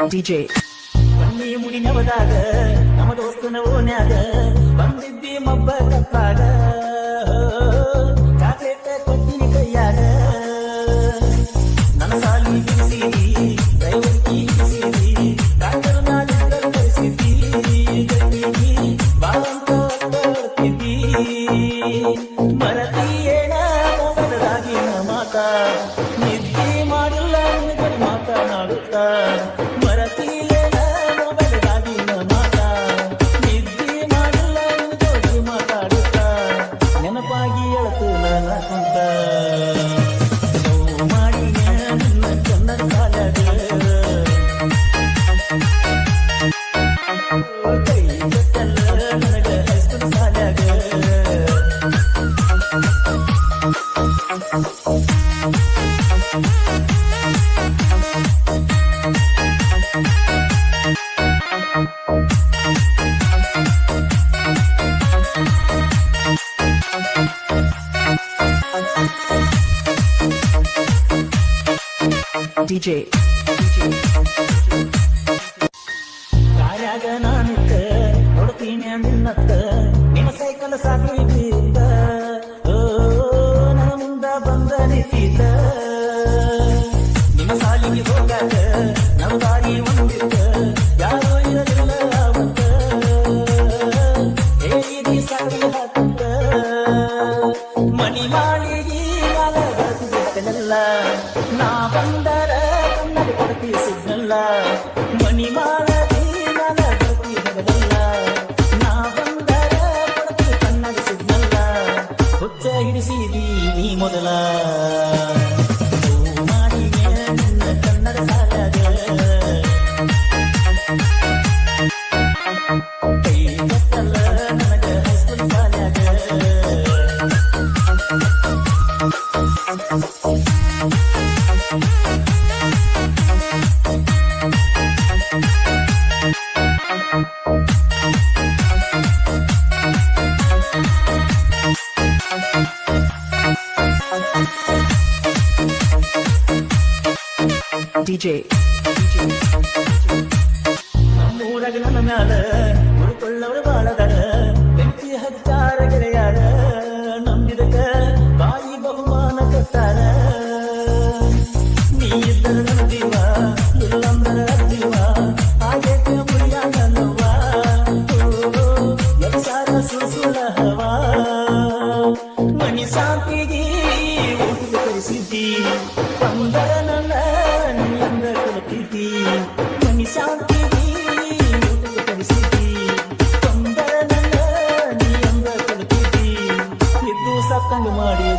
DJ, ಬಂದಿ ಮುಡಿನವದಾಗ ನಮ್ಮ ದೋಸ್ತನ ಓನ್ಯಾಗ ಬಂದಿದ್ದಿ ಮಬ್ಬ ಕಪ್ಪಾಗ chocolate ಕೊಟ್ಟಿನಿ ಕೈಯಾಗ. ನನ್ನ ಸಾಲಿ ಬಿಡಿಸಿದಿ ದೈವಕ್ಕಿ ಬಿಡಿಸಿದಿ ಡಾಕ್ಟರ್ ನಾಡಿದ್ದ ಕಳಿಸಿದಿ ಗಟ್ಟಿಗಿ ಬಾಳಂತ ಒತ್ತಡ್ತಿದ್ದಿ ಮರತಿ ಏನ ಮೊದಲಾಗಿನ ಮಾತ. DJ, ನಿಮ್ಮ ಸಾಲಿಗೆ ಹೋಗಾಕ ಸಿಗ್ನಲ್ಲ ಮನಿ ಮಾಳದಿ ಕಾಲ ಬರ್ತಿ ಹಗಲಲ್ಲ ನಾ ಬಂದರ ಕೊಡ್ತಿ ಕನ್ನಡಿ ಸಿಗ್ನಲ್ಲ ಹುಚ್ಚ ಹಿಡಿಸಿದಿ ನೀ ಮೊದಲ ಗೆಳೆಯಾರ ನಂಬಿದಕ ಬಾಯಿ ಬಹುಮಾನ ಕೊಟ್ಟಾರ ನೀ ಇದ್ದರೆ ನನ್ನ ಜೀವ ಮಾಡಿ